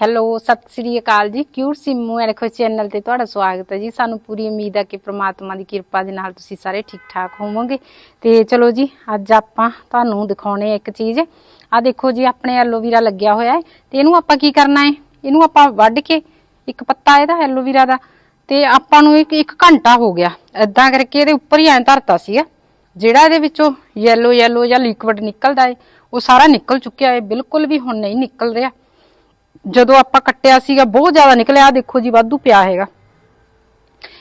Hello, Sat Sri ਅਕਾਲ ਜੀ। Cute Simmu ਐਲਖੋ channel ਤੇ ਤੁਹਾਡਾ ਸਵਾਗਤ ਹੈ ਜੀ। ਸਾਨੂੰ ਪੂਰੀ ਉਮੀਦ ਹੈ ਕਿ ਪ੍ਰਮਾਤਮਾ ਦੀ ਕਿਰਪਾ ਦੇ ਨਾਲ ਤੁਸੀਂ ਸਾਰੇ ਠੀਕ ਠਾਕ ਹੋਵੋਗੇ। ਤੇ ਚਲੋ ਜੀ, ਅੱਜ ਆਪਾਂ ਤੁਹਾਨੂੰ ਦਿਖਾਉਣੇ ਇੱਕ ਚੀਜ਼। ਆ ਦੇਖੋ ਜੀ, ਆਪਣੇ ਐਲੋਵੀਰਾ ਲੱਗਿਆ ਹੋਇਆ ਹੈ। ਤੇ ਇਹਨੂੰ ਆਪਾਂ ਕੀ ਕਰਨਾ ਹੈ? ਇਹਨੂੰ ਆਪਾਂ ਵੱਢ ਕੇ ਇੱਕ ਪੱਤਾ ਇਹਦਾ ਐਲੋਵੀਰਾ ਦਾ। ਤੇ ਆਪਾਂ ਨੂੰ ਇੱਕ ਇੱਕ ਘੰਟਾ ਹੋ ਗਿਆ। ਏਦਾਂ ਕਰਕੇ ਇਹਦੇ ਉੱਪਰ ਹੀ ਐਂ ਧਰਤਾ ਸੀਗਾ। ਜਿਹੜਾ ਇਹਦੇ ਵਿੱਚੋਂ ਯੈਲੋ ਯੈਲੋ ਜਾਂ ਲਿਕਵਿਡ ਨਿਕਲਦਾ ਏ ਉਹ ਸਾਰਾ ਨਿਕਲ ਚੁੱਕਿਆ ਹੈ। ਬਿਲਕੁਲ ਵੀ ਹੁਣ ਨਹੀਂ ਨਿਕਲ ਰਿਹਾ। ਜਦੋਂ ਆਪਾਂ ਕੱਟਿਆ ਸੀਗਾ, ਬਹੁਤ ਜ਼ਿਆਦਾ ਨਿਕਲਿਆ। ਆਹ ਦੇਖੋ ਜੀ, ਵਾਧੂ ਪਿਆ ਹੈਗਾ।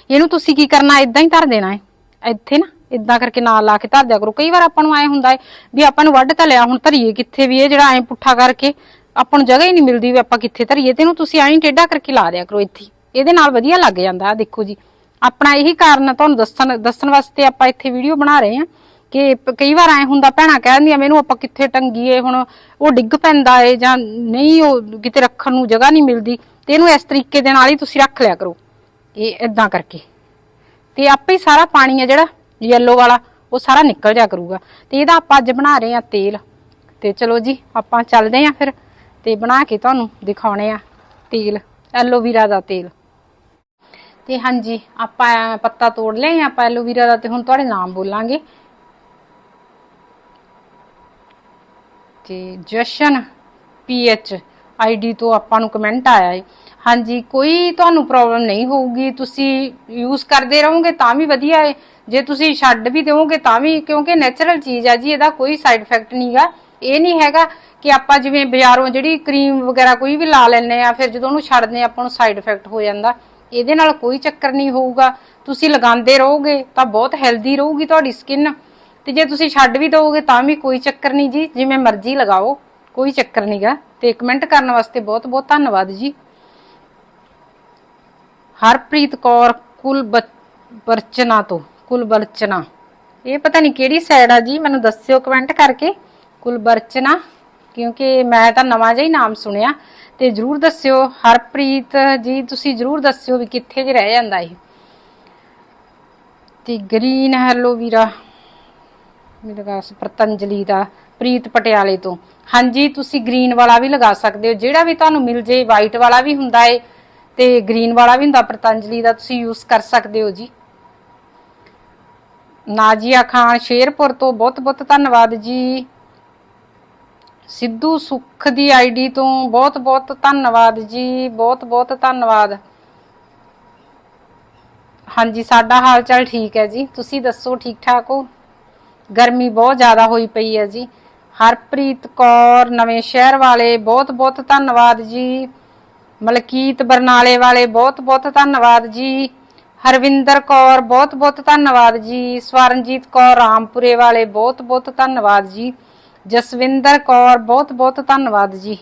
ਇਹਨੂੰ ਤੁਸੀਂ ਕੀ ਕਰਨਾ? ਇਦਾਂ ਹੀ ਧਰ ਦੇਣਾ ਹੈ। ਇੱਥੇ ਨਾ ਇਦਾਂ ਕਰਕੇ ਨਾਲ ਲਾ ਕੇ ਧਰ ਦਿਆ ਕਰੋ। ਕਈ ਵਾਰ ਆਪਾਂ ਨੂੰ ਐ ਹੁੰਦਾ ਹੈ ਵੀ ਆਪਾਂ ਨੂੰ ਵੱਢ ਤਾਂ ਲਿਆ, ਹੁਣ ਧਰੀਏ ਕਿੱਥੇ ਵੀ? ਇਹ ਜਿਹੜਾ ਐ ਪੁੱਠਾ ਕਰਕੇ ਆਪਾਂ ਨੂੰ ਜਗ੍ਹਾ ਹੀ ਨਹੀਂ ਮਿਲਦੀ ਵੀ ਆਪਾਂ ਕਿੱਥੇ ਧਰੀਏ। ਤੇ ਇਹਨੂੰ ਤੁਸੀਂ ਐਂ ਟੇਢਾ ਕਰਕੇ ਲਾ ਦਿਆ ਕਰੋ ਇੱਥੇ। ਇਹਦੇ ਨਾਲ ਵਧੀਆ ਲੱਗ ਜਾਂਦਾ। ਆ ਦੇਖੋ ਜੀ। ਆਪਣਾ ਇਹੀ ਕਾਰਨ ਤੁਹਾਨੂੰ ਦੱਸਣ ਦੱਸਣ ਵਾਸਤੇ ਆਪਾਂ ਇੱਥੇ ਵੀਡੀਓ ਬਣਾ ਰਹੇ ਹਾਂ। ਕਿ ਕਈ ਵਾਰ ਐ ਹੁੰਦਾ, ਭੈਣਾਂ ਕਹਿ ਦਿੰਦੀਆਂ, ਮੈਨੂੰ ਆਪਾਂ ਕਿੱਥੇ ਟੰਗੀਏ ਹੁਣ? ਉਹ ਡਿੱਗ ਪੈਂਦਾ ਏ ਜਾਂ ਨਹੀਂ, ਉਹ ਕਿਤੇ ਰੱਖਣ ਨੂੰ ਜਗ੍ਹਾ ਨਹੀਂ ਮਿਲਦੀ। ਤੇ ਇਹਨੂੰ ਇਸ ਤਰੀਕੇ ਦੇ ਨਾਲ ਹੀ ਤੁਸੀਂ ਰੱਖ ਲਿਆ ਕਰੋ। ਇਹ ਇਦਾਂ ਕਰਕੇ। ਤੇ ਆਪੇ ਹੀ ਸਾਰਾ ਪਾਣੀ ਆ ਜਿਹੜਾ ਯੈਲੋ ਵਾਲਾ, ਉਹ ਸਾਰਾ ਨਿਕਲ ਜਾ ਕਰੂਗਾ। ਤੇ ਇਹਦਾ ਆਪਾਂ ਅੱਜ ਬਣਾ ਰਹੇ ਆ ਤੇਲ। ਤੇ ਚਲੋ ਜੀ, ਆਪਾਂ ਚੱਲਦੇ ਆ ਫਿਰ। ਤੇ ਬਣਾ ਕੇ ਤੁਹਾਨੂੰ ਦਿਖਾਉਣੇ ਆ ਤੇਲ ਐਲੋਵੀਰਾ ਦਾ ਤੇਲ। ਤੇ ਹਾਂਜੀ, ਆਪਾਂ ਪੱਤਾ ਤੋੜ ਲਿਆ ਆਪਾਂ ਐਲੋਵੀਰਾ ਦਾ ਤੇ ਹੁਣ ਤੁਹਾਡੇ ਨਾਮ ਬੋਲਾਂਗੇ। ਤੇ ਜਸ਼ਨ ਪੀਐਚ ਆਈਡੀ ਤੋਂ ਆਪਾਂ ਨੂੰ ਕਮੈਂਟ ਆਇਆ ਹੈ ਹਾਂਜੀ, ਕੋਈ ਤੁਹਾਨੂੰ ਪ੍ਰੋਬਲਮ ਨਹੀਂ ਹੋਊਗੀ, ਤੁਸੀਂ ਯੂਜ਼ ਕਰਦੇ ਰਹੋਗੇ ਤਾਂ ਵੀ ਵਧੀਆ ਹੈ ਜੇ ਤੁਸੀਂ ਛੱਡ ਵੀ ਦਿਓਗੇ ਤਾਂ ਵੀ, ਕਿਉਂਕਿ ਨੇਚਰਲ ਚੀਜ਼ ਆ ਜੀ, ਇਹਦਾ ਕੋਈ ਸਾਈਡ ਇਫੈਕਟ ਨਹੀਂਗਾ ਇਹ ਨਹੀਂ ਹੈਗਾ ਕਿ ਆਪਾਂ ਜਿਵੇਂ ਬਾਜ਼ਾਰੋਂ ਜਿਹੜੀ ਕਰੀਮ ਵਗੈਰਾ ਕੋਈ ਵੀ ਲਾ ਲੈਂਦੇ ਆ, ਫਿਰ ਜਦੋਂ ਉਹਨੂੰ ਛੱਡਦੇ ਆ, ਆਪਾਂ ਨੂੰ ਸਾਈਡ ਇਫੈਕਟ ਹੋ ਜਾਂਦਾ। ਇਹਦੇ ਨਾਲ ਕੋਈ ਚੱਕਰ ਨਹੀਂ ਹੋਊਗਾ। ਤੁਸੀਂ ਲਗਾਉਂਦੇ ਰਹੋਗੇ ਤਾਂ ਬਹੁਤ ਹੈਲਦੀ ਰਹੂਗੀ ਤੁਹਾਡੀ ਸਕਿਨ ਤੇ ਜੇ ਤੁਸੀਂ ਛੱਡ ਵੀ ਦਿਓਗੇ ਤਾਂ ਵੀ ਕੋਈ ਚੱਕਰ ਨਹੀਂ ਜੀ, ਜਿਵੇਂ ਮਰਜ਼ੀ ਲਗਾਓ, ਕੋਈ ਚੱਕਰ ਨਹੀਂਗਾ ਤੇ ਕਮੈਂਟ ਕਰਨ ਵਾਸਤੇ ਬਹੁਤ ਬਹੁਤ ਧੰਨਵਾਦ ਜੀ। ਹਰਪ੍ਰੀਤ ਕੌਰ ਕੁਲ ਬਰਚਨਾ ਤੋਂ, ਕੁਲ ਬਰਚਨਾ। ਇਹ ਪਤਾ ਨਹੀਂ ਕਿਹੜੀ ਸਾਈਡ ਆ ਜੀ, ਮੈਨੂੰ ਦੱਸਿਓ ਕਮੈਂਟ ਕਰਕੇ। ਕੁਲ ਬਰਚਨਾ, ਕਿਉਂਕਿ ਮੈਂ ਤਾਂ ਨਵਾਂ ਜਿਹਾ ਹੀ ਨਾਮ ਸੁਣਿਆ। ਤੇ ਜਰੂਰ ਦੱਸਿਓ, ਹਰਪ੍ਰੀਤ ਜੀ, ਤੁਸੀਂ ਜਰੂਰ ਦੱਸਿਓ ਵੀ ਕਿੱਥੇ ਜੇ ਰਹਿ ਜਾਂਦਾ ਇਹ। ਤੇ ਗ੍ਰੀਨ ਹੈਲੋਵੀਰਾ ਮੇਰੇ ਪਾਸ ਪਤੰਜਲੀ ਦਾ, ਪ੍ਰੀਤ ਪਟਿਆਲੇ ਤੋਂ। ਹਾਂਜੀ, ਤੁਸੀਂ ਗ੍ਰੀਨ ਵਾਲਾ ਵੀ ਲਗਾ ਸਕਦੇ ਹੋ, ਜਿਹੜਾ ਵੀ ਤੁਹਾਨੂੰ ਮਿਲ ਜੇ ਵਾਈਟ ਵਾਲਾ ਵੀ ਹੁੰਦਾ ਏ, ਤੇ ਗ੍ਰੀਨ ਵਾਲਾ ਵੀ ਹੁੰਦਾ ਪਤੰਜਲੀ ਦਾ ਤੁਸੀਂ ਯੂਜ਼ ਕਰ ਸਕਦੇ ਹੋ ਜੀ। ਨਾਜੀਆ ਖਾਨ ਸ਼ੇਰਪੁਰ ਤੋਂ ਬਹੁਤ ਬਹੁਤ ਧੰਨਵਾਦ ਜੀ। ਸਿੱਧੂ ਸੁਖ ਦੀ ਆਈਡੀ ਤੋਂ ਬਹੁਤ ਬਹੁਤ ਧੰਨਵਾਦ ਜੀ, ਬਹੁਤ ਬਹੁਤ ਧੰਨਵਾਦ। ਹਾਂਜੀ, ਸਾਡਾ ਹਾਲ ਚਾਲ ਠੀਕ ਹੈ ਜੀ। ਤੁਸੀਂ ਦੱਸੋ, ਠੀਕ ਠਾਕ ਹੋ? ਗਰਮੀ ਬਹੁਤ ਜ਼ਿਆਦਾ ਹੋਈ ਪਈ ਹੈ ਜੀ। ਹਰਪ੍ਰੀਤ ਕੌਰ, ਨਵੇਂ ਸ਼ਹਿਰ ਵਾਲੇ, ਬਹੁਤ ਬਹੁਤ ਧੰਨਵਾਦ ਜੀ। ਮਲਕੀਤ ਬਰਨਾਲੇ ਵਾਲੇ, ਬਹੁਤ ਬਹੁਤ ਧੰਨਵਾਦ ਜੀ। ਹਰਵਿੰਦਰ ਕੌਰ, ਬਹੁਤ ਬਹੁਤ ਧੰਨਵਾਦ ਜੀ। ਸਵਰਨਜੀਤ ਕੌਰ, ਰਾਮਪੁਰੇ ਵਾਲੇ, ਬਹੁਤ ਬਹੁਤ ਧੰਨਵਾਦ ਜੀ। ਜਸਵਿੰਦਰ ਕੌਰ, ਬਹੁਤ ਬਹੁਤ ਧੰਨਵਾਦ ਜੀ।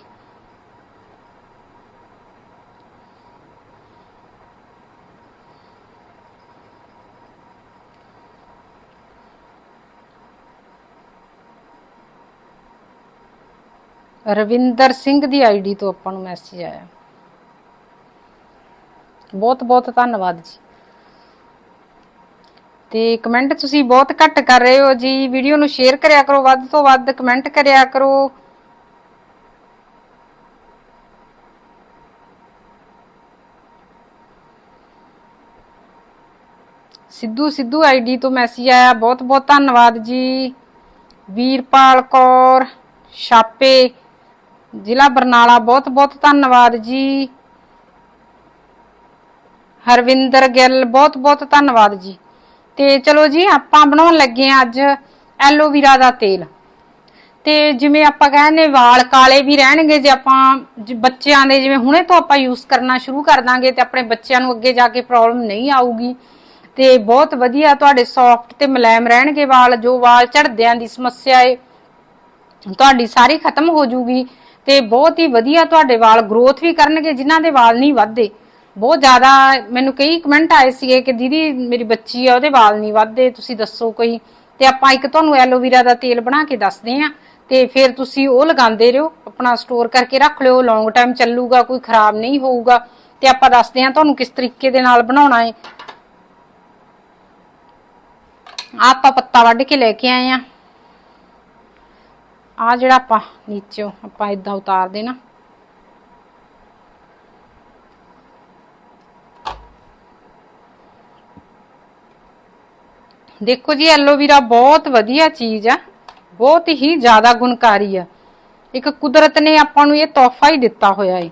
ਰਵਿੰਦਰ ਸਿੰਘ ਦੀ ਆਈਡੀ ਤੋਂ ਆਪਾਂ ਨੂੰ ਮੈਸੇਜ ਆਇਆ। ਬਹੁਤ ਬਹੁਤ ਧੰਨਵਾਦ ਜੀ। ਤੇ ਕਮੈਂਟ ਤੁਸੀਂ ਬਹੁਤ ਘੱਟ ਕਰ ਰਹੇ ਹੋ ਜੀ। ਵੀਡੀਓ ਨੂੰ ਸ਼ੇਅਰ ਕਰਿਆ ਕਰੋ, ਵੱਧ ਤੋਂ ਵੱਧ ਕਮੈਂਟ ਕਰਿਆ ਕਰੋ। ਸਿੱਧੂ ਸਿੱਧੂ ਆਈਡੀ ਤੋਂ ਮੈਸੇਜ ਆਇਆ। ਬਹੁਤ ਬਹੁਤ ਧੰਨਵਾਦ ਜੀ। ਵੀਰਪਾਲ ਕੌਰ, ਛਾਪੇ। ਜ਼ਿਲ੍ਹਾ ਬਰਨਾਲਾ, ਬਹੁਤ ਬਹੁਤ ਧੰਨਵਾਦ ਜੀ। ਹਰਵਿੰਦਰ ਗਿੱਲ, ਬਹੁਤ ਬਹੁਤ ਧੰਨਵਾਦ ਜੀ। ਤੇ ਚਲੋ ਜੀ, ਆਪਾਂ ਬਣਾਉਣ ਲੱਗੇ ਆ ਅੱਜ ਐਲੋਵੀਰਾ ਦਾ ਤੇਲ। ਤੇ ਜਿਵੇਂ ਆਪਾਂ ਕਹਿੰਦੇ ਵਾਲ ਕਾਲੇ ਵੀ ਰਹਿਣਗੇ, ਜੇ ਆਪਾਂ ਬੱਚਿਆਂ ਦੇ ਜਿਵੇਂ ਹੁਣੇ ਤੋਂ ਆਪਾਂ ਯੂਜ਼ ਕਰਨਾ ਸ਼ੁਰੂ ਕਰ ਦਾਂਗੇ, ਤੇ ਆਪਣੇ ਬੱਚਿਆਂ ਨੂੰ ਅੱਗੇ ਜਾ ਕੇ ਪ੍ਰੋਬਲਮ ਨਹੀਂ ਆਊਗੀ। ਤੇ ਬਹੁਤ ਵਧੀਆ ਤੁਹਾਡੇ ਸੌਫਟ ਤੇ ਮੁਲਾਇਮ ਰਹਿਣਗੇ ਵਾਲ, ਜੋ ਵਾਲ ਝੜਦਿਆਂ ਦੀ ਸਮੱਸਿਆ ਏ, ਤੁਹਾਡੀ ਸਾਰੀ ਖਤਮ ਹੋ ਜੂਗੀ। ਤੇ ਬਹੁਤ ਹੀ ਵਧੀਆ ਤੁਹਾਡੇ ਵਾਲ ਗਰੋਥ ਵੀ ਕਰਨਗੇ, ਜਿਨ੍ਹਾਂ ਦੇ ਵਾਲ ਨਹੀਂ ਵੱਧਦੇ। ਬਹੁਤ ਜ਼ਿਆਦਾ ਮੈਨੂੰ ਕਈ ਕਮੈਂਟ ਆਏ ਸੀਗੇ ਕਿ ਦੀਦੀ ਮੇਰੀ ਬੱਚੀ ਆ, ਉਹਦੇ ਵਾਲ ਨਹੀਂ ਵੱਧਦੇ, ਤੁਸੀਂ ਦੱਸੋ ਕੋਈ। ਤੇ ਆਪਾਂ ਇੱਕ ਤੁਹਾਨੂੰ ਐਲੋਵੀਰਾ ਦਾ ਤੇਲ ਬਣਾ ਕੇ ਦੱਸਦੇ ਆ ਤੇ ਫਿਰ ਤੁਸੀਂ ਉਹ ਲਗਾਉਂਦੇ ਰਹੋ, ਆਪਣਾ ਸਟੋਰ ਕਰਕੇ ਰੱਖ ਲਿਓ ਲੌਂਗ ਟਾਈਮ ਚੱਲੂਗਾ, ਕੋਈ ਖਰਾਬ ਨਹੀਂ ਹੋਊਗਾ। ਤੇ ਆਪਾਂ ਦੱਸਦੇ ਆ ਤੁਹਾਨੂੰ ਕਿਸ ਤਰੀਕੇ ਦੇ ਨਾਲ ਬਣਾਉਣਾ ਹੈ। ਆਪਾਂ ਪੱਤਾ ਵੱਢ ਕੇ ਲੈ ਕੇ ਆਏ ਆ ਆ ਜਿਹੜਾ ਆਪਾਂ ਨੀਚੇ ਆਪਾਂ ਇਦਾਂ ਉਤਾਰ ਦੇਣਾ ਦੇਖੋ ਜੀ, ਐਲੋਵੀਰਾ ਬਹੁਤ ਵਧੀਆ ਚੀਜ਼ ਆ, ਬਹੁਤ ਹੀ ਜ਼ਿਆਦਾ ਗੁਣਕਾਰੀ ਆ। ਇੱਕ ਕੁਦਰਤ ਨੇ ਆਪਾਂ ਨੂੰ ਇਹ ਤੋਹਫਾ ਹੀ ਦਿੱਤਾ ਹੋਇਆ ਏ।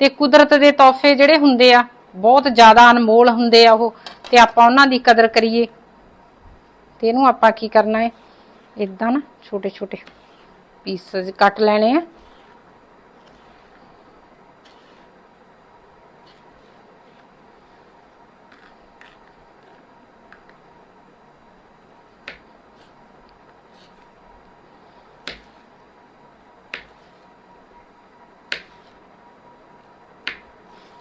ਤੇ ਕੁਦਰਤ ਦੇ ਤੋਹਫੇ ਜਿਹੜੇ ਹੁੰਦੇ ਆ, ਬਹੁਤ ਜ਼ਿਆਦਾ ਅਨਮੋਲ ਹੁੰਦੇ ਆ ਉਹ, ਤੇ ਆਪਾਂ ਉਹਨਾਂ ਦੀ ਕਦਰ ਕਰੀਏ। ਤੇ ਇਹਨੂੰ ਆਪਾਂ ਕੀ ਕਰਨਾ ਹੈ ਇਦਾਂ ਨਾ ਛੋਟੇ ਛੋਟੇ ਪੀਸਸ ਕੱਟ ਲੈਣੇ ਆ।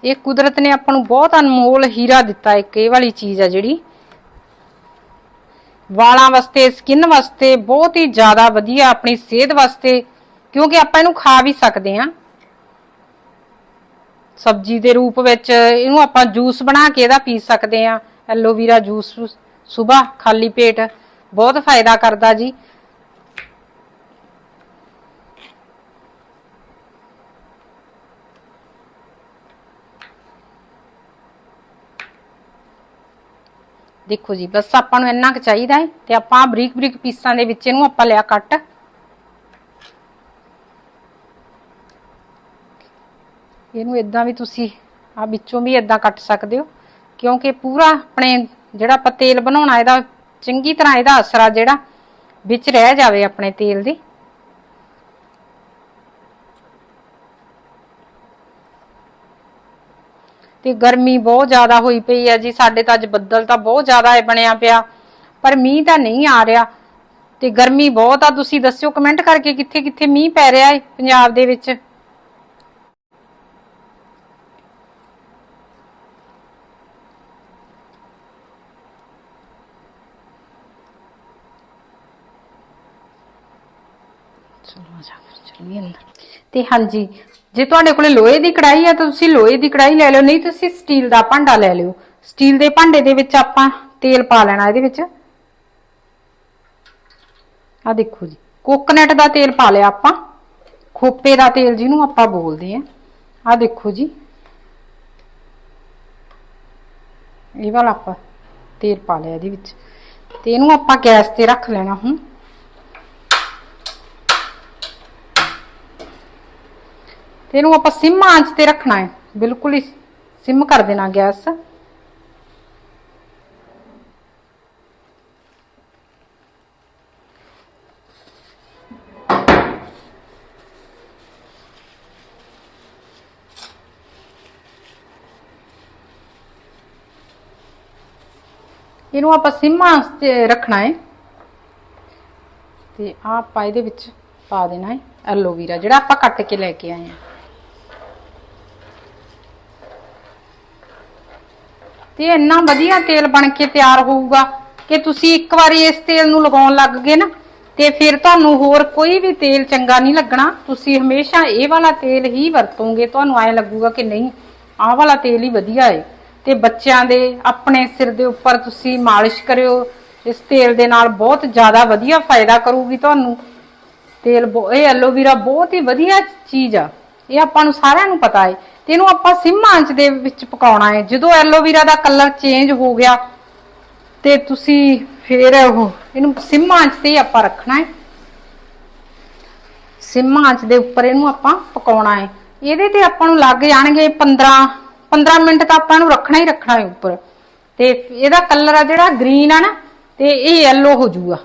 ਇਹ ਕੁਦਰਤ ਨੇ ਆਪਾਂ ਨੂੰ ਬਹੁਤ ਅਨਮੋਲ ਹੀਰਾ ਦਿੱਤਾ ਇੱਕ ਇਹ ਵਾਲੀ ਚੀਜ਼ ਆ ਜਿਹੜੀ। ਵਾਲਾਂ ਵਾਸਤੇ ਸਕਿਨ ਵਾਸਤੇ ਬਹੁਤ ਹੀ ਜ਼ਿਆਦਾ ਵਧੀਆ ਆਪਣੀ ਸਿਹਤ ਵਾਸਤੇ, ਕਿਉਂਕਿ ਆਪਾਂ ਇਹਨੂੰ ਖਾ ਵੀ ਸਕਦੇ ਹਾਂ। ਸਬਜ਼ੀ ਦੇ ਰੂਪ ਵਿੱਚ ਇਹਨੂੰ ਆਪਾਂ ਜੂਸ ਬਣਾ ਕੇ ਇਹਦਾ ਪੀ ਸਕਦੇ ਹਾਂ। ਐਲੋਵੀਰਾ ਜੂਸ ਸਵੇਰ ਖਾਲੀ ਪੇਟ ਬਹੁਤ ਫਾਇਦਾ ਕਰਦਾ ਜੀ। ਦੇਖੋ ਜੀ, ਬਸ ਆਪਾਂ ਨੂੰ ਇੰਨਾ ਕੁ ਚਾਹੀਦਾ ਹੈ ਤੇ ਆਪਾਂ ਬਰੀਕ ਬਰੀਕ ਪੀਸਾਂ ਦੇ ਵਿੱਚ ਇਹਨੂੰ ਆਪਾਂ ਲਿਆ ਕੱਟ। ਇਹਨੂੰ ਇਦਾਂ ਵੀ ਤੁਸੀਂ ਆ ਵਿੱਚੋਂ ਵੀ ਇਦਾਂ ਕੱਟ ਸਕਦੇ ਹੋ, ਕਿਉਂਕਿ ਪੂਰਾ ਆਪਣੇ ਜਿਹੜਾ ਆਪਾਂ ਤੇਲ ਬਣਾਉਣਾ, ਇਹਦਾ ਚੰਗੀ ਤਰ੍ਹਾਂ ਇਹਦਾ ਅਸਰ ਆ ਜਿਹੜਾ ਵਿੱਚ ਰਹਿ ਜਾਵੇ ਆਪਣੇ ਤੇਲ ਦੀ। ਤੇ ਗਰਮੀ ਬਹੁਤ ਜ਼ਿਆਦਾ ਹੋਈ ਪਈ ਹੈ ਜੀ, ਸਾਡੇ ਤਾਂ ਅੱਜ ਬੱਦਲ ਤਾਂ ਬਹੁਤ ਜ਼ਿਆਦਾ ਹੈ ਬਣਿਆ ਪਿਆ। ਪਰ ਮੀਂਹ ਤਾਂ ਨਹੀਂ ਆ ਰਿਹਾ। ਤੇ ਗਰਮੀ ਬਹੁਤ ਆ, ਤੁਸੀਂ ਦੱਸਿਓ ਕਮੈਂਟ ਕਰਕੇ ਕਿੱਥੇ ਕਿੱਥੇ ਮੀਂਹ ਪੈ ਰਿਹਾ ਹੈ ਪੰਜਾਬ ਦੇ ਵਿੱਚ? ਚਲੋ ਜਾ ਚਲੀਏ ਅੰਦਰ। ਤੇ ਹਾਂਜੀ, ਜੇ ਤੁਹਾਡੇ ਕੋਲੇ ਲੋਹੇ ਦੀ ਕੜਾਈ ਆ ਤਾਂ ਤੁਸੀਂ ਲੋਹੇ ਦੀ ਕੜਾਈ ਲੈ ਲਿਓ, ਨਹੀਂ ਤੁਸੀਂ ਸਟੀਲ ਦਾ ਭਾਂਡਾ ਲੈ ਲਿਓ। ਸਟੀਲ ਦੇ ਭਾਂਡੇ ਦੇ ਵਿੱਚ ਆਪਾਂ ਤੇਲ ਪਾ ਲੈਣਾ ਇਹਦੇ ਵਿੱਚ। ਆ ਦੇਖੋ ਜੀ, ਕੋਕੋਨਟ ਦਾ ਤੇਲ ਪਾ ਲਿਆ ਆਪਾਂ। ਖੋਪੇ ਦਾ ਤੇਲ ਜਿਹਨੂੰ ਆਪਾਂ ਬੋਲਦੇ ਆ। ਆ ਦੇਖੋ ਜੀ। ਇਹ ਵਾਲਾ ਆਪਾਂ ਤੇਲ ਪਾ ਲਿਆ ਇਹਦੇ ਵਿੱਚ। ਤੇ ਇਹਨੂੰ ਆਪਾਂ ਗੈਸ ਤੇ ਰੱਖ ਲੈਣਾ ਹੁਣ। ਤੇ ਇਹਨੂੰ ਆਪਾਂ ਸਿਮ ਆਂਚ ਤੇ ਰੱਖਣਾ ਹੈ। ਬਿਲਕੁਲ ਹੀ ਸਿਮ ਕਰ ਦੇਣਾ ਗੈਸ। ਇਹਨੂੰ ਆਪਾਂ ਸਿਮ ਆਂਚ ਤੇ ਰੱਖਣਾ ਹੈ। ਤੇ ਆਹ ਆਪਾਂ ਇਹਦੇ ਵਿੱਚ ਪਾ ਦੇਣਾ ਹੈ ਐਲੋਵੀਰਾ, ਜਿਹੜਾ ਆਪਾਂ ਕੱਟ ਕੇ ਲੈ ਕੇ ਆਏ ਹਾਂ। ਤੇ ਇੰਨਾ ਵਧੀਆ ਤੇਲ ਬਣ ਕੇ ਤਿਆਰ ਹੋਊਗਾ ਕਿ ਤੁਸੀਂ ਇੱਕ ਵਾਰੀ ਇਸ ਤੇਲ ਨੂੰ ਲਗਾਉਣ ਲੱਗ ਗਏ ਨਾ, ਤੇ ਫਿਰ ਤੁਹਾਨੂੰ ਹੋਰ ਕੋਈ ਵੀ ਤੇਲ ਚੰਗਾ ਨਹੀਂ ਲੱਗਣਾ। ਤੁਸੀਂ ਹਮੇਸ਼ਾ ਇਹ ਵਾਲਾ ਤੇਲ ਹੀ ਵਰਤੋਗੇ। ਤੁਹਾਨੂੰ ਐ ਲੱਗੂਗਾ ਕਿ ਨਹੀਂ, ਆਹ ਵਾਲਾ ਤੇਲ ਹੀ ਵਧੀਆ ਹੈ ਤੇ ਬੱਚਿਆਂ ਦੇ ਆਪਣੇ ਸਿਰ ਦੇ ਉੱਪਰ ਤੁਸੀਂ ਮਾਲਿਸ਼ ਕਰਿਓ। ਇਸ ਤੇਲ ਦੇ ਨਾਲ ਬਹੁਤ ਜ਼ਿਆਦਾ ਵਧੀਆ ਫਾਇਦਾ ਕਰੂਗੀ ਤੁਹਾਨੂੰ। ਤੇਲ ਬਹੁ- ਇਹ ਐਲੋਵੀਰਾ ਬਹੁਤ ਹੀ ਵਧੀਆ ਚੀਜ਼ ਆ। ਇਹ ਆਪਾਂ ਨੂੰ ਸਾਰਿਆਂ ਨੂੰ ਪਤਾ ਹੈ ਤੇ ਇਹਨੂੰ ਆਪਾਂ ਸਿਮ ਆਂਚ ਦੇ ਵਿੱਚ ਪਕਾਉਣਾ ਹੈ। ਜਦੋਂ ਐਲੋਵੀਰਾ ਦਾ ਕਲਰ ਚੇਂਜ ਹੋ ਗਿਆ, ਤੇ ਤੁਸੀਂ ਫੇਰ ਉਹ ਇਹਨੂੰ ਸਿਮ ਆਂਚ ਤੇ ਆਪਾਂ ਰੱਖਣਾ ਹੈ। ਸਿਮ ਆਂਚ ਦੇ ਉੱਪਰ ਇਹਨੂੰ ਆਪਾਂ ਪਕਾਉਣਾ ਹੈ। ਇਹਦੇ ਤੇ ਆਪਾਂ ਨੂੰ ਲੱਗ ਜਾਣਗੇ 15 15 ਮਿੰਟ ਤਾਂ ਆਪਾਂ ਨੂੰ ਰੱਖਣਾ ਹੀ ਰੱਖਣਾ ਹੈ ਉੱਪਰ। ਤੇ ਇਹਦਾ ਕਲਰ ਆ ਜਿਹੜਾ ਗ੍ਰੀਨ ਆ ਨਾ, ਤੇ ਇਹ ਯੈਲੋ ਹੋ ਜਾਊਗਾ।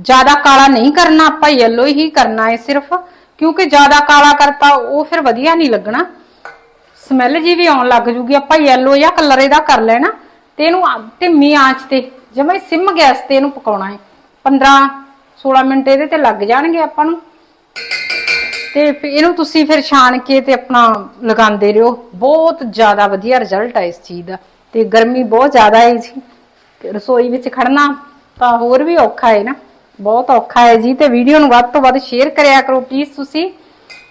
ਜ਼ਿਆਦਾ ਕਾਲਾ ਨਹੀਂ ਕਰਨਾ, ਆਪਾਂ ਯੈਲੋ ਹੀ ਕਰਨਾ ਹੈ ਸਿਰਫ, ਕਿਉਂਕਿ ਜ਼ਿਆਦਾ ਕਾਲਾ ਕਰਤਾ ਉਹ ਫਿਰ ਵਧੀਆ ਨਹੀਂ ਲੱਗਣਾ। ਸਮੈਲ ਜੀ ਵੀ ਆਉਣ ਲੱਗ ਜੂਗੀ, ਆਪਾਂ ਯੈਲੋ ਜਾਂ ਕਲਰ ਇਹਦਾ ਕਰ ਲੈਣਾ। ਤੇ ਇਹਨੂੰ ਢਿੰਮੀ ਆਂਚ ਤੇ ਜਿਵੇਂ ਸਿਮ ਗੈਸ ਤੇ ਇਹਨੂੰ ਪਕਾਉਣਾ ਹੈ। 15 16 ਮਿੰਟ ਇਹਦੇ ਤੇ ਲੱਗ ਜਾਣਗੇ ਆਪਾਂ ਨੂੰ। ਤੇ ਫਿਰ ਇਹਨੂੰ ਤੁਸੀਂ ਫਿਰ ਛਾਣ ਕੇ ਤੇ ਆਪਣਾ ਲਗਾਉਂਦੇ ਰਹੋ। ਬਹੁਤ ਜ਼ਿਆਦਾ ਵਧੀਆ ਰਿਜ਼ਲਟ ਆ ਇਸ ਚੀਜ਼ ਦਾ। ਤੇ ਗਰਮੀ ਬਹੁਤ ਜ਼ਿਆਦਾ ਹੈ ਜੀ। ਤੇ ਰਸੋਈ ਵਿੱਚ ਖੜਨਾ ਤਾਂ ਹੋਰ ਵੀ ਔਖਾ ਹੈ ਨਾ। ਬਹੁਤ ਔਖਾ ਹੈ ਜੀ। ਤੇ ਵੀਡੀਓ ਨੂੰ ਵੱਧ ਤੋਂ ਵੱਧ ਸ਼ੇਅਰ ਕਰਿਆ ਕਰੋ ਪਲੀਜ਼ ਤੁਸੀਂ।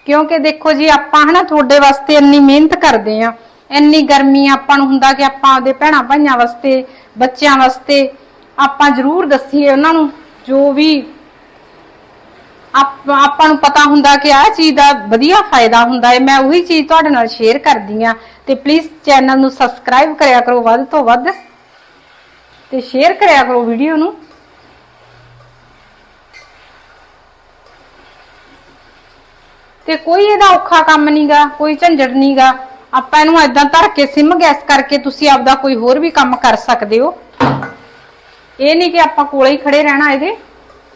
ਕਿਉਂਕਿ ਦੇਖੋ ਜੀ, ਆਪਾਂ ਹਨਾ ਤੁਹਾਡੇ ਵਾਸਤੇ ਇੰਨੀ ਮਿਹਨਤ ਕਰਦੇ ਆ ਇੰਨੀ ਗਰਮੀ ਆਪਾਂ ਨੂੰ ਹੁੰਦਾ ਕਿ ਆਪਾਂ ਆਪਦੇ ਭੈਣਾਂ ਭਾਈਆਂ ਵਾਸਤੇ, ਬੱਚਿਆਂ ਵਾਸਤੇ ਆਪਾਂ ਜ਼ਰੂਰ ਦੱਸੀਏ ਉਹਨਾਂ ਨੂੰ, ਜੋ ਵੀ ਆਪ- ਆਪਾਂ ਨੂੰ ਪਤਾ ਹੁੰਦਾ ਕਿ ਆਹ ਚੀਜ਼ ਦਾ ਵਧੀਆ ਫਾਇਦਾ ਹੁੰਦਾ ਹੈ। ਮੈਂ ਉਹੀ ਚੀਜ਼ ਤੁਹਾਡੇ ਨਾਲ ਸ਼ੇਅਰ ਕਰਦੀ ਆ ਤੇ ਪਲੀਜ਼ ਚੈਨਲ ਨੂੰ ਸਬਸਕ੍ਰਾਈਬ ਕਰਿਆ ਕਰੋ ਵੱਧ ਤੋਂ ਵੱਧ ਤੇ ਸ਼ੇਅਰ ਕਰਿਆ ਕਰੋ ਵੀਡੀਓ ਨੂੰ। ਤੇ ਕੋਈ ਇਹਦਾ ਔਖਾ ਕੰਮ ਨਹੀਂਗਾ ਕੋਈ ਝੰਜਟ ਨਹੀਂਗਾ ਆਪਾਂ ਇਹਨੂੰ ਏਦਾਂ ਧਰ ਕੇ ਸਿਮ ਗੈਸ ਕਰਕੇ ਤੁਸੀਂ ਆਪਦਾ ਕੋਈ ਹੋਰ ਵੀ ਕੰਮ ਕਰ ਸਕਦੇ ਹੋ। ਇਹ ਨਹੀਂ ਕਿ ਆਪਾਂ ਕੋਲੇ ਹੀ ਖੜੇ ਰਹਿਣਾ ਇਹਦੇ।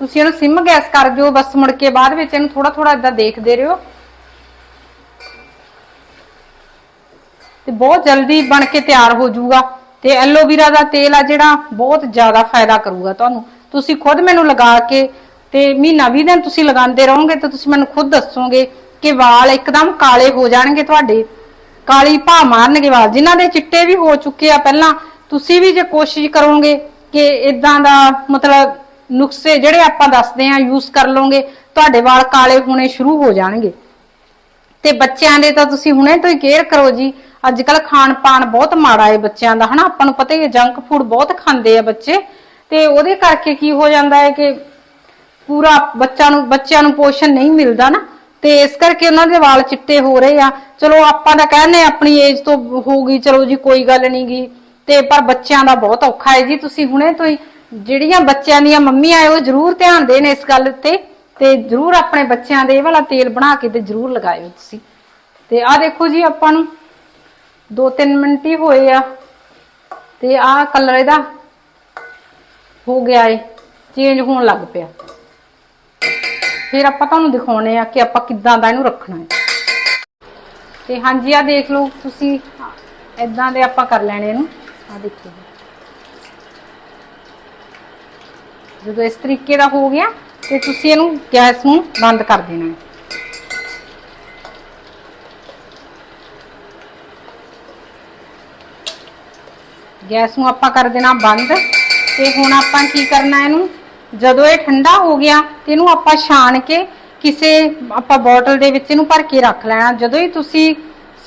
ਤੁਸੀਂ ਇਹਨੂੰ ਸਿਮ ਗੈਸ ਕਰ ਦਿਓ, ਬਸ ਮੁੜ ਕੇ ਬਾਅਦ ਵਿੱਚ ਇਹਨੂੰ ਥੋੜਾ ਥੋੜਾ ਏਦਾਂ ਦੇਖਦੇ ਰਹੋ। ਤੇ ਬਹੁਤ ਜਲਦੀ ਬਣ ਕੇ ਤਿਆਰ ਹੋ ਜਾਊਗਾ। ਤੇ ਐਲੋਵੀਰਾ ਦਾ ਤੇਲ ਆ ਜਿਹੜਾ, ਬਹੁਤ ਜ਼ਿਆਦਾ ਫਾਇਦਾ ਕਰੂਗਾ ਤੁਹਾਨੂੰ। ਤੁਸੀਂ ਖੁਦ ਮੈਨੂੰ ਲਗਾ ਕੇ ਤੇ ਮਹੀਨਾ 20 ਦਿਨ ਤੁਸੀਂ ਲਗਾਉਂਦੇ ਰਹੋਗੇ, ਤਾਂ ਤੁਸੀਂ ਮੈਨੂੰ ਖੁਦ ਦੱਸੋਗੇ ਕਿ ਵਾਲ ਇੱਕਦਮ ਕਾਲੇ ਹੋ ਜਾਣਗੇ ਤੁਹਾਡੇ। ਕਾਲੀ ਭਾ ਮਾਰਨਗੇ ਵਾਲ। ਜਿਨ੍ਹਾਂ ਦੇ ਚਿੱਟੇ ਵੀ ਹੋ ਚੁੱਕੇ ਆ ਪਹਿਲਾਂ, ਤੁਸੀਂ ਵੀ ਜੇ ਕੋਸ਼ਿਸ਼ ਕਰੋਗੇ ਕਿ ਇਦਾਂ ਦਾ ਮਤਲਬ ਨੁਕਸੇ ਜਿਹੜੇ ਆਪਾਂ ਦੱਸਦੇ ਆ ਯੂਜ਼ ਕਰ ਲਓਗੇ, ਤੁਹਾਡੇ ਵਾਲ ਕਾਲੇ ਹੋਣੇ ਸ਼ੁਰੂ ਹੋ ਜਾਣਗੇ। ਤੇ ਬੱਚਿਆਂ ਦੇ ਤਾਂ ਤੁਸੀਂ ਹੁਣੇ ਤੋਂ ਹੀ ਕੇਅਰ ਕਰੋ ਜੀ। ਅੱਜ ਕੱਲ ਖਾਣ ਪਾਣ ਬਹੁਤ ਮਾੜਾ ਹੈ ਬੱਚਿਆਂ ਦਾ, ਹਨਾ? ਆਪਾਂ ਨੂੰ ਪਤਾ ਹੀ ਹੈ ਜੰਕ ਫੂਡ ਬਹੁਤ ਖਾਂਦੇ ਆ ਬੱਚੇ। ਤੇ ਉਹਦੇ ਕਰਕੇ ਕੀ ਹੋ ਜਾਂਦਾ ਹੈ ਕਿ ਪੂਰਾ ਬੱਚਾ ਨੂੰ, ਬੱਚਿਆਂ ਨੂੰ ਪੋਸ਼ਣ ਨਹੀਂ ਮਿਲਦਾ ਨਾ। ਤੇ ਇਸ ਕਰਕੇ ਉਹਨਾਂ ਦੇ ਵਾਲ ਚਿੱਟੇ ਹੋ ਰਹੇ ਆ। ਚਲੋ, ਆਪਾਂ ਤਾਂ ਕਹਿੰਦੇ ਹਾਂ ਆਪਣੀ ਏਜ ਤੋਂ ਹੋਊਗੀ, ਚਲੋ ਜੀ ਕੋਈ ਗੱਲ ਨਹੀਂ ਗੀ। ਤੇ ਪਰ ਬੱਚਿਆਂ ਦਾ ਬਹੁਤ ਔਖਾ ਹੈ ਜੀ, ਤੁਸੀਂ ਹੁਣੇ ਤੋਂ ਹੀ ਜਿਹੜੀਆਂ ਬੱਚਿਆਂ ਦੀਆਂ ਮੰਮੀਆਂ ਆ, ਉਹ ਜ਼ਰੂਰ ਧਿਆਨ ਦੇਣ ਇਸ ਗੱਲ ਉੱਤੇ ਤੇ ਜ਼ਰੂਰ ਆਪਣੇ ਬੱਚਿਆਂ ਦੇ ਇਹ ਵਾਲਾ ਤੇਲ ਬਣਾ ਕੇ ਤੇ ਜ਼ਰੂਰ ਲਗਾਇਓ ਤੁਸੀਂ। ਤੇ ਆਹ ਦੇਖੋ ਜੀ ਆਪਾਂ ਨੂੰ 2-3 ਮਿੰਟ ਹੀ ਹੋਏ ਆ। ਤੇ ਆਹ ਕਲਰ ਇਹਦਾ ਹੋ ਗਿਆ ਏ ਚੇਂਜ ਹੋਣ ਲੱਗ ਪਿਆ। ਫਿਰ ਆਪਾਂ ਤੁਹਾਨੂੰ ਦਿਖਾਉਣੇ ਆ ਕਿ ਆਪਾਂ ਕਿੱਦਾਂ ਦਾ ਇਹਨੂੰ ਰੱਖਣਾ ਹੈ। ਤੇ ਹਾਂਜੀ ਆ ਦੇਖ ਲਓ, ਤੁਸੀਂ ਇਦਾਂ ਦੇ ਆਪਾਂ ਕਰ ਲੈਣੇ ਇਹਨੂੰ। ਆ ਦੇਖੋ ਜਦੋਂ ਇਸ ਤਰੀਕੇ ਦਾ ਹੋ ਗਿਆ, ਤੇ ਤੁਸੀਂ ਇਹਨੂੰ ਗੈਸ ਨੂੰ ਬੰਦ ਕਰ ਦੇਣਾ ਹੈ। ਗੈਸ ਨੂੰ ਆਪਾਂ ਕਰ ਦੇਣਾ ਬੰਦ। ਤੇ ਹੁਣ ਆਪਾਂ ਕੀ ਕਰਨਾ ਇਹਨੂੰ ਜਦੋਂ ਇਹ ਠੰਡਾ ਹੋ ਗਿਆ ਤੇ ਇਹਨੂੰ ਆਪਾਂ ਛਾਣ ਕੇ ਕਿਸੇ ਆਪਾਂ ਬੋਟਲ ਦੇ ਵਿੱਚ ਇਹਨੂੰ ਭਰ ਕੇ ਰੱਖ ਲੈਣਾ। ਜਦੋਂ ਹੀ ਤੁਸੀਂ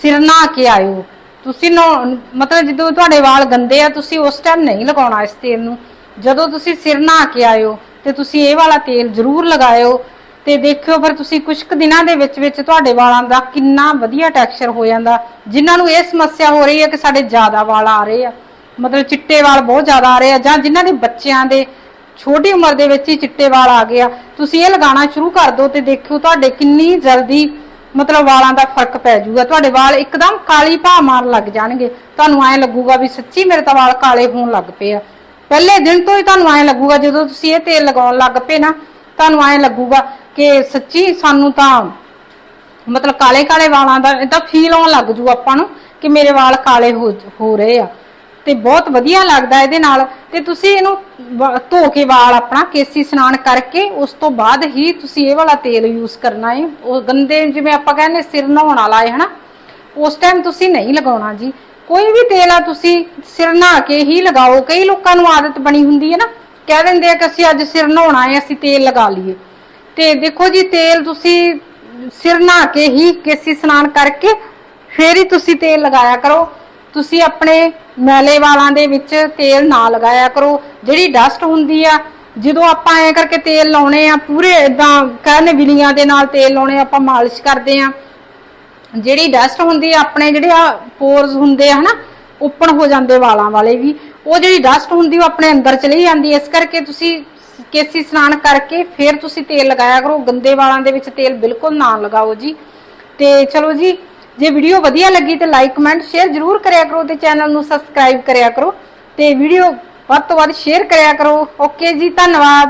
ਸਿਰ ਨਾ ਕੇ ਆਇਓ, ਤੁਸੀਂ ਨਹਾਉਣ- ਮਤਲਬ ਜਦੋਂ ਤੁਹਾਡੇ ਵਾਲ ਗੰਦੇ ਆ, ਤੁਸੀਂ ਉਸ ਟਾਈਮ ਨਹੀਂ ਲਗਾਉਣਾ ਇਸ ਤੇਲ ਨੂੰ। ਜਦੋਂ ਤੁਸੀਂ ਸਿਰ ਨਾ ਕੇ ਆਇਓ ਤੇ ਤੁਸੀਂ ਇਹ ਵਾਲਾ ਤੇਲ ਜ਼ਰੂਰ ਲਗਾਇਓ ਤੇ ਦੇਖਿਓ ਫਿਰ ਤੁਸੀਂ ਕੁਝ ਕੁ ਦਿਨਾਂ ਦੇ ਵਿੱਚ ਵਿੱਚ ਤੁਹਾਡੇ ਵਾਲਾਂ ਦਾ ਕਿੰਨਾ ਵਧੀਆ ਟੈਕਸਚਰ ਹੋ ਜਾਂਦਾ। ਜਿਨ੍ਹਾਂ ਨੂੰ ਇਹ ਸਮੱਸਿਆ ਹੋ ਰਹੀ ਹੈ ਕਿ ਸਾਡੇ ਜ਼ਿਆਦਾ ਵਾਲ ਆ ਰਹੇ ਆ। ਮਤਲਬ ਚਿੱਟੇ ਵਾਲ ਬਹੁਤ ਜ਼ਿਆਦਾ ਆ ਰਹੇ ਆ ਜਾਂ ਜਿਨ੍ਹਾਂ ਦੇ ਬੱਚਿਆਂ ਦੇ ਛੋਟੀ ਉਮਰ ਦੇ ਵਿੱਚ ਹੀ ਚਿੱਟੇ ਵਾਲ ਆ ਗਏ ਆ। ਤੁਸੀਂ ਇਹ ਲਗਾਉਣਾ ਸ਼ੁਰੂ ਕਰ ਦਿਓ ਤੇ ਦੇਖਿਓ ਤੁਹਾਡੇ ਕਿੰਨੀ ਜਲਦੀ ਮਤਲਬ ਵਾਲਾਂ ਦਾ ਫ਼ਰਕ ਪੈ ਜਾਊਗਾ। ਤੁਹਾਡੇ ਵਾਲ ਇੱਕਦਮ ਕਾਲੀ ਭਾ ਮਾਰਨ ਲੱਗ ਜਾਣਗੇ। ਤੁਹਾਨੂੰ ਐਂ ਲੱਗੂਗਾ ਵੀ ਸੱਚੀ ਮੇਰੇ ਤਾਂ ਵਾਲ ਕਾਲੇ ਹੋਣ ਲੱਗ ਪਏ ਆ। ਪਹਿਲੇ ਦਿਨ ਤੋਂ ਹੀ ਤੁਹਾਨੂੰ ਐਂ ਲੱਗੂਗਾ, ਜਦੋਂ ਤੁਸੀਂ ਇਹ ਤੇਲ ਲਗਾਉਣ ਲੱਗ ਪਏ ਨਾ, ਤੁਹਾਨੂੰ ਐਂ ਲੱਗੂਗਾ ਕਿ ਸੱਚੀ ਸਾਨੂੰ ਤਾਂ ਮਤਲਬ ਕਾਲੇ ਕਾਲੇ ਵਾਲਾਂ ਦਾ, ਇਹ ਤਾਂ ਫੀਲ ਆਉਣ ਲੱਗ ਜੂ ਆਪਾਂ ਨੂੰ ਕਿ ਮੇਰੇ ਵਾਲ ਕਾਲੇ ਹੋ ਹੋ ਰਹੇ ਆ। ਤੇ ਬਹੁਤ ਵਧੀਆ ਲੱਗਦਾ ਇਹਦੇ ਨਾਲ। ਤੇ ਤੁਸੀਂ ਇਹਨੂੰ ਵ- ਧੋ ਕੇ ਵਾਲ ਆਪਣਾ, ਕੇਸੀ ਇਸ਼ਨਾਨ ਕਰਕੇ, ਉਸ ਤੋਂ ਬਾਅਦ ਹੀ ਤੁਸੀਂ ਇਹ ਵਾਲਾ ਤੇਲ ਯੂਜ਼ ਕਰਨਾ ਹੈ ਉਹ ਗੰਦੇ ਜਿਵੇਂ ਆਪਾਂ ਕਹਿੰਦੇ ਸਿਰ ਨਹਾਉਣ ਵਾਲਾ ਹੈ ਹਨਾ? ਉਸ ਟਾਈਮ ਤੁਸੀਂ ਨਹੀਂ ਲਗਾਉਣਾ ਜੀ। ਕੋਈ ਵੀ ਤੇਲ ਆ ਤੁਸੀਂ ਸਿਰ ਨਹਾ ਕੇ ਹੀ ਲਗਾਓ। ਕਈ ਲੋਕਾਂ ਨੂੰ ਆਦਤ ਬਣੀ ਹੁੰਦੀ ਹੈ ਨਾ। ਕਹਿ ਦਿੰਦੇ ਆ ਕਿ ਅਸੀਂ ਅੱਜ ਸਿਰ ਨਹਾਉਣਾ ਹੈ ਅਸੀਂ ਤੇਲ ਲਗਾ ਲਈਏ। ਤੇ ਦੇਖੋ ਜੀ, ਤੇਲ ਤੁਸੀਂ ਸਿਰ ਨਹਾ ਕੇ ਹੀ ਕੇਸੀ ਇਸ਼ਨਾਨ ਕਰਕੇ ਫੇਰ ਹੀ ਤੁਸੀਂ ਤੇਲ ਲਗਾਇਆ ਕਰੋ। ਤੁਸੀਂ ਆਪਣੇ ਮੈਲੇ ਵਾਲਾਂ ਦੇ ਵਿੱਚ ਤੇਲ ਨਾ ਲਗਾਇਆ ਕਰੋ। ਜਿਹੜੀ ਡਸਟ ਹੁੰਦੀ ਆ, ਜਦੋਂ ਆਪਾਂ ਐ ਕਰਕੇ ਤੇਲ ਲਾਉਣੇ ਆ, ਪੂਰੇ ਇਦਾਂ ਕਹਿੰਦੇ ਬਿਲੀਆਂ ਦੇ ਨਾਲ ਤੇਲ ਲਾਉਣੇ ਆਪਾਂ ਮਾਲਿਸ਼ ਕਰਦੇ ਆ। ਜਿਹੜੀ ਡਸਟ ਹੁੰਦੀ ਆ, ਆਪਣੇ ਜਿਹੜੇ ਆ ਪੋਰਸ ਹੁੰਦੇ ਆ ਹਨਾ, ਓਪਨ ਹੋ ਜਾਂਦੇ ਵਾਲਾਂ ਵਾਲੇ ਵੀ। ਉਹ ਜਿਹੜੀ ਡਸਟ ਹੁੰਦੀ, ਉਹ ਆਪਣੇ ਅੰਦਰ ਚਲੀ ਜਾਂਦੀ ਇਸ ਕਰਕੇ ਤੁਸੀਂ ਕੇਸੀ ਸਨਾਨ ਕਰਕੇ ਫਿਰ ਤੁਸੀਂ ਤੇਲ ਲਗਾਇਆ ਕਰੋ। ਗੰਦੇ ਵਾਲਾਂ ਦੇ ਵਿੱਚ ਤੇਲ ਬਿਲਕੁਲ ਨਾ ਲਗਾਓ ਜੀ। ਤੇ ਚਲੋ ਜੀ ਜੇ ਵੀਡੀਓ ਵਧੀਆ ਲੱਗੀ ਤੇ ਲਾਈਕ ਕਮੈਂਟ ਸ਼ੇਅਰ ਜਰੂਰ ਕਰਿਆ ਕਰੋ ਤੇ ਚੈਨਲ ਨੂੰ ਸਬਸਕ੍ਰਾਈਬ ਕਰਿਆ ਕਰੋ ਤੇ ਵੀਡੀਓ ਵੱਧ ਤੋਂ ਵੱਧ ਸ਼ੇਅਰ ਕਰਿਆ ਕਰੋ। ਓਕੇ ਜੀ, ਧੰਨਵਾਦ।